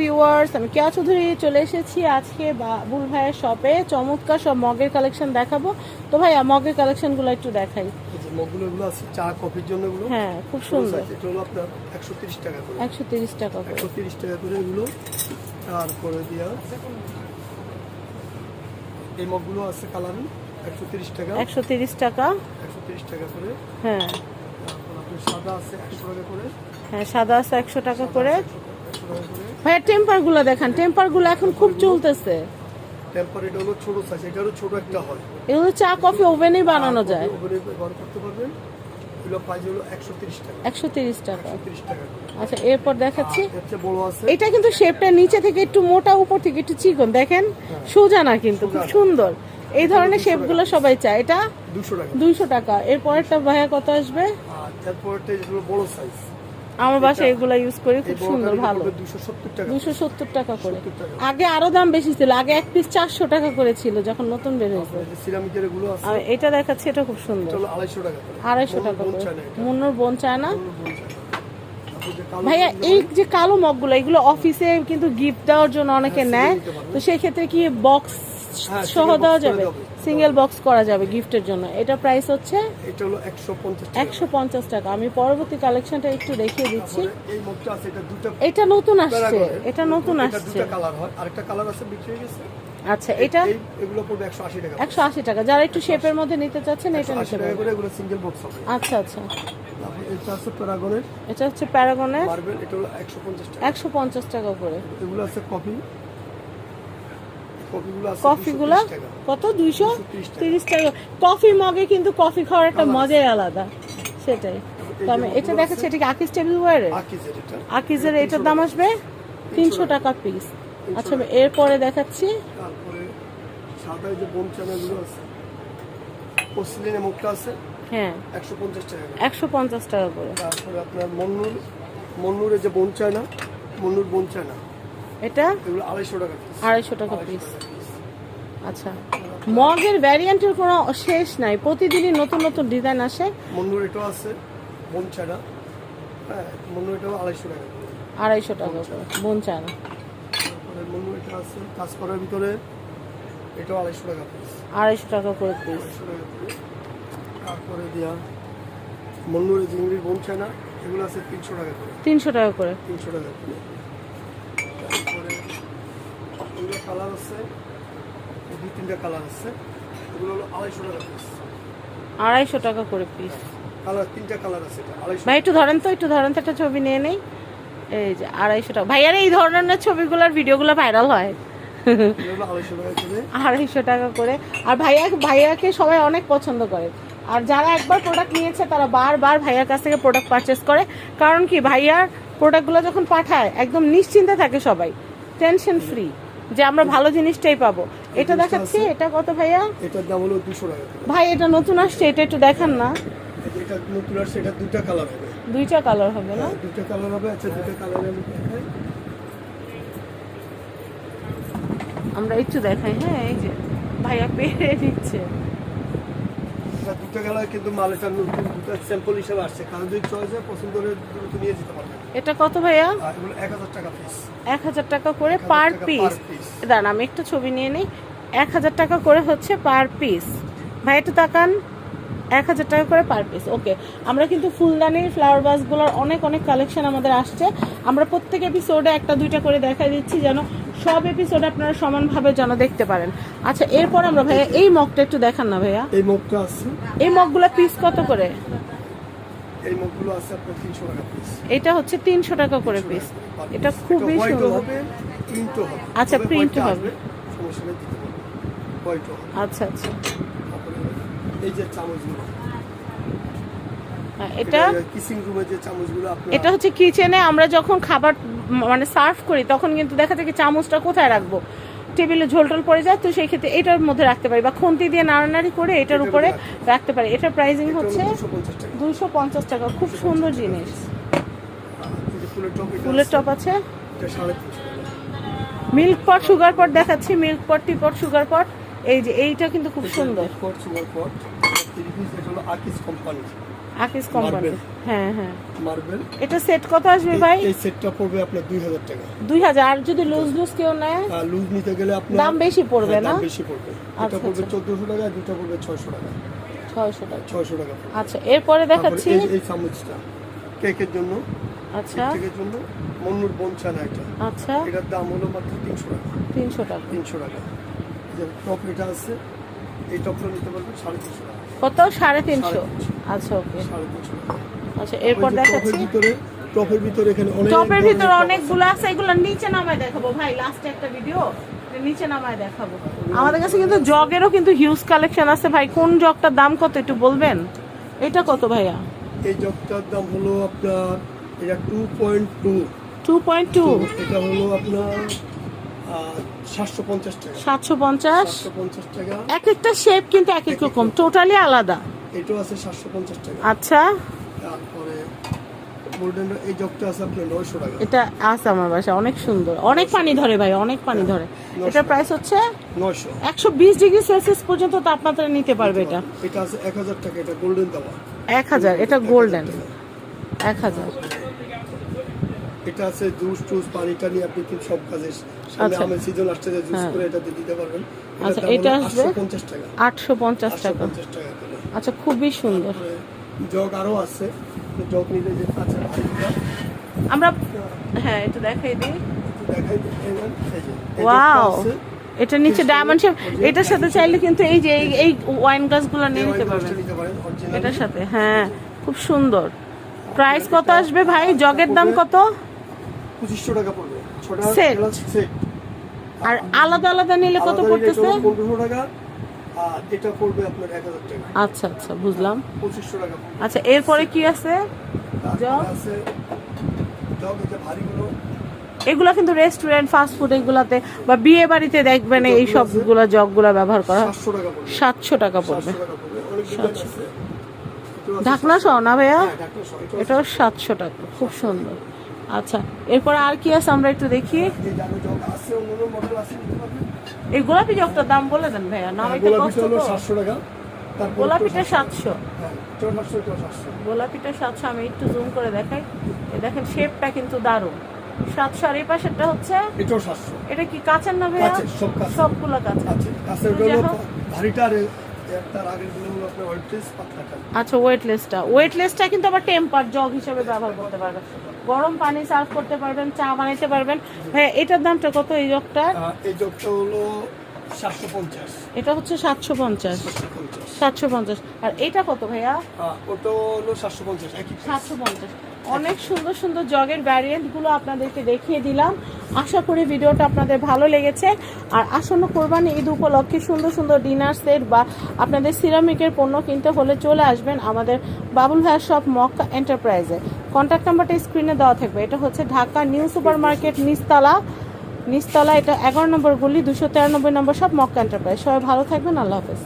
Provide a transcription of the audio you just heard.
Viewers আমি কেয়া চৌধুরী চলে এসেছি আজকে বাবুল ভাইয়ের শপে চমৎকার সব মগের কালেকশন দেখাবো। তো ভাই মগের কালেকশনগুলো একটু দেখাই। মগগুলো আছে চা কফির জন্য হ্যাঁ খুব সুন্দর। এটা হলো আপনার একশো তিরিশ টাকা করে। একশো তিরিশ টাকা করে। টাকা করে এগুলো। তারপরে দিয়া এই মগগুলো আছে টাকা। একশো তিরিশ টাকা। একশো তিরিশ টাকা করে। হ্যাঁ। সাদা আছে একশো টাকা করে। হ্যাঁ সাদা আছে একশো টাকা করে। একশো টাকা করে। ভাইয়া টেম্পারগুলো দেখান। টেম্পারগুলো এখন খুব চলতেছে। টেম্পার এটা হলো ছোট সাইজ এটা ছোট একটা হয় এগুলো চা কফি ওভেনেই বানানো যায়। ওভেনে ব্যবহার করতে পারবেন। এগুলো প্রাইস হলো একশো তিরিশ টাকা। একশো তিরিশ টাকা। তিরিশ টাকা। আচ্ছা এরপর দেখাচ্ছি। বড় আছে এটা কিন্তু শেপটা নিচে থেকে একটু মোটা উপর থেকে একটু চিকন। দেখেন সোজা না কিন্তু খুব সুন্দর। এই ধরনের শেপগুলো সবাই চায়। এটা দুশো টাকা। এরপরেরটা ভাইয়া কত আসবে? আর তারপরটা বড় সাইজ আমার বাসায় এগুলো ইউজ করি খুব সুন্দর ভালো। দুশো সত্তর টাকা। করে। আগে আরও দাম বেশি ছিল আগে এক পিস চারশো টাকা করে ছিল যখন নতুন বের হয়েছে। এটা দেখাচ্ছি এটা খুব সুন্দর। আড়াইশো টাকা করে। মুন্নুর বোন চায় না ভাইয়া এই যে কালো মগগুলো এগুলো অফিসে কিন্তু গিফট দেওয়ার জন্য অনেকে হ্যাঁ, নেয়। তো সেই ক্ষেত্রে কি বক্স সহ দেওয়া যাবে। সিঙ্গেল বক্স করা যাবে গিফটের জন্য। এটা প্রাইস হচ্ছে এটা হলো টাকা। আমি পরবর্তী কালেকশনটা একটু দেখিয়ে দিচ্ছি। এই মগটা আছে এটা দুটা এটা নতুন আসছে। এটা নতুন আসছে। দুটা কালার হয়। আরেকটা কালার আছে বিক্রি হয়ে গেছে। আচ্ছা এটা এগুলো পড়বে একশো আশি টাকা যারা একটু শেপের মধ্যে নিতে চাচ্ছেন এটা নিতে পারেন করে এগুলো সিঙ্গেল বক্স হবে। আচ্ছা আচ্ছা। এটা আছে প্যারাগনের এটা হচ্ছে প্যারাগনের মার্বেল এটা হলো একশো পঞ্চাশ টাকা। একশো পঞ্চাশ টাকা করে। এগুলো আছে কফি কফিগুলো আছে কফিগুলো? 230 টাকা। কত? দুইশো তিরিশ টাকা। কফি মগে কিন্তু কফি খাওয়ার একটা মজাই আলাদা। সেটাই। তো আমি এটা দেখাচ্ছি এটা কি আকিস টেবিল ওয়ারে আকিজের এটার দাম আসবে তিনশো টাকা পিস আচ্ছা আমি এরপরে দেখাচ্ছি। তারপরে যে বোন চানাগুলো আছে মুখটা আছে হ্যাঁ। একশো পঞ্চাশ টাকা করে। একশো পঞ্চাশ টাকা করে। তারপরে আপনার মন্নুর মন্নুরের যে বোন চায়না মন্নুর বোন চায়না। এটা? আড়াইশো টাকা পিস আড়াইশো টাকা পিস আচ্ছা। মগের ভ্যারিয়েন্টের কোনো শেষ নাই। প্রতিদিনই নতুন নতুন ডিজাইন আসে। মন্নুর এটাও আছে বোন চায়না হ্যাঁ মন্নুর এটাও আড়াইশো টাকা আড়াইশো টাকা করে। বোন চায় না তারপরে মন্নুর এটা আছে কাজ করার ভিতরে এটাও আড়াইশো টাকা পিস আড়াইশো টাকা করে পিস। তারপরে দিয়া মন্নুর চিংড়ির বোন চায়না এগুলো আছে তিনশো টাকা করে। তিনশো টাকা করে। তিনশো টাকা করে তারপরে এগুলো কালার আছে দুই তিনটা কালার আছে। এগুলো হলো আড়াইশো টাকা পিস আড়াইশো টাকা করে পিস কালার তিনটা কালার আছে ভাই একটু ধরেন তো একটু ধরেন তো একটা ছবি নিয়ে নেই। এই যে আড়াইশো টাকা। ভাইয়ার এই ধরনের ছবিগুলোর ভিডিওগুলো ভাইরাল হয়। আড়াইশো টাকা করে। আর ভাইয়া ভাইয়াকে সবাই অনেক পছন্দ করে। আর যারা একবার প্রোডাক্ট নিয়েছে তারা বারবার ভাইয়ার কাছ থেকে প্রোডাক্ট পারচেস করে। কারণ কি ভাইয়ার প্রোডাক্টগুলো যখন পাঠায় একদম নিশ্চিন্তে থাকে সবাই। টেনশন ফ্রি যে আমরা ভালো জিনিসটাই পাবো। এটা দেখাচ্ছি? এটা কত ভাইয়া? এটা দাম হলো 200 টাকা ভাই এটা নতুন আসছে এটা একটু দেখান না। এটা নতুন আসছে এটা দুইটা কালার হবে। দুইটা কালার হবে না? দুইটা কালার হবে। আচ্ছা দুইটা কালার আমি দেখাই। আমরা একটু দেখাই হ্যাঁ এই যে ভাইয়া পেরে দিচ্ছে। দুটা কিন্তু নতুন দুটা স্যাম্পল হিসেবে আসছে। কারণ যদি চয়েস হয় পছন্দ হলে দ্রুত নিয়ে যেতে পারবেন এটা কত ভাইয়া? এক হাজার টাকা পিস এক হাজার টাকা করে পার পিস দাঁড়ান আমি একটা ছবি নিয়ে নিই। এক হাজার টাকা করে হচ্ছে পার পিস ভাই একটু তাকান। এক হাজার টাকা করে পার পিস ওকে আমরা কিন্তু ফুলদানির ফ্লাওয়ার বাসগুলোর অনেক অনেক কালেকশন আমাদের আসছে। আমরা প্রত্যেক এপিসোডে একটা দুইটা করে দেখা দিচ্ছি যেন সব এপিসোডে আপনারা সমানভাবে যেন দেখতে পারেন। আচ্ছা এরপর আমরা ভাইয়া এই মগটা একটু দেখান না ভাইয়া। এই মুখটা আছে। এই মগগুলো পিস কত করে? এই মুখগুলো আছে আপনার তিনশো টাকা পিস এটা হচ্ছে তিনশো টাকা করে পিস এটা খুবই হোয়াইটও সুন্দর। হবে প্রিন্টও হবে। আচ্ছা, তবে print white টা হবে। সমস্যা নেই আচ্ছা আচ্ছা। এই যে চামচগুলো। এটা কিসিং রুমে যে চামচগুলো আপনার এটা হচ্ছে কিচেনে আমরা যখন খাবার মানে সার্ভ করি তখন কিন্তু দেখা যায় কি চামচটা কোথায় রাখব? টেবিলে ঝোলটোল পড়ে যায় তো সেই ক্ষেত্রে এটার মধ্যে রাখতে পারি বা খুন্তি দিয়ে নাড়ানাড়ি করে এটার উপরে রাখতে পারি। এটার প্রাইসিং হচ্ছে দুশো পঞ্চাশ টাকা। দুইশো পঞ্চাশ টাকা খুব সুন্দর জিনিস। ফুলের টপ আছে, এটা মিল্ক পট সুগার পট দেখাচ্ছি মিল্ক পট টি পট সুগার পট। এই যে এইটা কিন্তু খুব সুন্দর। পট সুগার পট এটা কোম্পানি আকিস কোম্পানি হ্যাঁ হ্যাঁ। মার্বেল এটা সেট কত আসবে ভাই? এই সেটটা পড়বে আপনার দুই হাজার টাকা। দুই হাজার। আর যদি লুজ লুজ কেউ নেয়? আর লুজ নিতে গেলে আপনার দাম বেশি পড়বে হ্যাঁ, না? দাম বেশি পড়বে। আচ্ছা, এটা পড়বে আচ্ছা। চোদ্দশো টাকা আর দুটা পড়বে ছয়শো টাকা। ছয়শো টাকা। ছয়শো টাকা আচ্ছা এরপরে দেখাচ্ছি। এই চামচটা। কেকের জন্য। আচ্ছা। কেকের জন্য মন্নুর বনছানা এটা। আচ্ছা। এটার দাম হলো মাত্র তিনশো টাকা। তিনশো টাকা। তিনশো টাকা। যে টপ এটা আছে এই টপটা নিতে পারবেন সাড়ে তিনশো টাকা। কত? সাড়ে তিনশো। আচ্ছা ওকে। আচ্ছা এরপর দেখাচ্ছি। টপের ভিতরে এখানে অনেক টপের ভিতরে। অনেকগুলো আছে। এগুলো নিচে নামায় দেখাবো। ভাই লাস্টে একটা ভিডিও নিচে নামায় দেখাবো। আমাদের কাছে কিন্তু জগেরও কিন্তু হিউজ কালেকশন আছে। ভাই কোন জগটার দাম কত একটু বলবেন? এটা কত ভাইয়া? এই জগটার দাম হলো আপনার এটা two point two two point two এটা হলো আপনার সাতশো পঞ্চাশ এক একটা শেপ কিন্তু এক এক রকম টোটালি আলাদা। এটাও আছে সাতশো পঞ্চাশ টাকা। আচ্ছা। তারপরে এই জগটা আছে আপনার নয়শো টাকা। এটা আছে আমার বাসা অনেক সুন্দর। অনেক পানি ধরে ভাই অনেক পানি ধরে। এটার প্রাইস হচ্ছে নয়শো। একশো বিশ ডিগ্রি সেলসিয়াস পর্যন্ত তাপমাত্রা নিতে পারবে এটা। এটা আছে এক হাজার টাকা এটা গোল্ডেন দেওয়া। এক হাজার এটা গোল্ডেন এক হাজার। এটা আছে জুস টুস পানি টানি আপনি কিন্তু সব কাজে সামনে আচ্ছা। আমের সিজন আসছে যে জুস হ্যাঁ। করে এটাতে দিতে পারবেন। আচ্ছা, এটা আসবে? পঞ্চাশ টাকা। আটশো পঞ্চাশ আটশো টাকা পঞ্চাশ টাকা করে। আচ্ছা খুবই সুন্দর। জগ আরও আছে। জগ নিলে যে আছে আমরা হ্যাঁ একটু দেখাই দিই। দেখাই ওয়াও! এটা নিচে ডায়মন্ড শেপ এটার সাথে চাইলে কিন্তু এই যে এই- ওয়াইন গ্লাসগুলো নিয়ে নিতে পারবেন। নিতে। এটার সাথে হ্যাঁ খুব সুন্দর। প্রাইস কত আসবে ভাই? জগের দাম কত? পঁচিশশো টাকা পড়বে। ছটা। সেট আর আলাদা আলাদা নিলে কত পড়তেছে? পনেরোশো টাকা আর এটা পড়বে আপনার এক হাজার টাকা। আচ্ছা আচ্ছা বুঝলাম। পঁচিশশো টাকা পড়বে। আচ্ছা এরপরে কি আছে? জগ? আছে জগ এটা ভারীগুলো এগুলো কিন্তু রেস্টুরেন্ট ফাস্ট ফুড এগুলাতে বা বিয়ে বাড়িতে দেখবেন এই সবগুলো জগগুলো ব্যবহার করা সাতশো টাকা পড়বে। ঢাকনা সহ না ভাইয়া? হ্যাঁ। এটাও সাতশো টাকা খুব সুন্দর। আচ্ছা এরপর আর কি আছে আমরা একটু দেখি? এই গোলাপি জগটার দাম বলে দেন ভাইয়া নাম এটা কষ্ট সাতশো টাকা গোলাপিটা সাতশো। হ্যাঁ সাতশো। গোলাপিটা আমি একটু জুম করে দেখাই। দেখেন শেপটা কিন্তু দারুণ। সাতশো আর এই পাশেরটা হচ্ছে? এটাও সাতশো। এটা কি কাঁচের না ভাইয়া? সবগুলো কাঁচের। ভারীটা আচ্ছা ওয়েটলেসটা ওয়েটলেসটা কিন্তু আবার টেম্পার জগ হিসেবে ব্যবহার করতে পারবেন। গরম পানি সার্ভ করতে পারবেন চা বানাইতে পারবেন। হ্যাঁ এটার দামটা কত এই জগটা? এই জগটা হলো এটা হচ্ছে সাতশো পঞ্চাশ। সাতশো পঞ্চাশ। আর এটা কত ভাইয়া? ওটা হলো সাতশো পঞ্চাশ সাতশো পঞ্চাশ। অনেক সুন্দর সুন্দর জগের ভ্যারিয়েন্টগুলো আপনাদেরকে দেখিয়ে দিলাম। আশা করি ভিডিওটা আপনাদের ভালো লেগেছে। আর আসন্ন কোরবানি ঈদ উপলক্ষে সুন্দর সুন্দর ডিনার সেট বা আপনাদের সিরামিকের পণ্য কিনতে হলে চলে আসবেন আমাদের বাবুল ভাইয়ার শপ মক্কা এন্টারপ্রাইজে কন্ট্যাক্ট নাম্বারটা স্ক্রিনে দেওয়া থাকবে। এটা হচ্ছে ঢাকা নিউ সুপার মার্কেট নিস্তালা নিস্তালা এটা এগারো নম্বর গলি, দুশো তেরানব্বই নম্বর সব মক্কা এন্টারপ্রাইজ সবাই ভালো থাকবেন, আল্লাহ হাফেজ।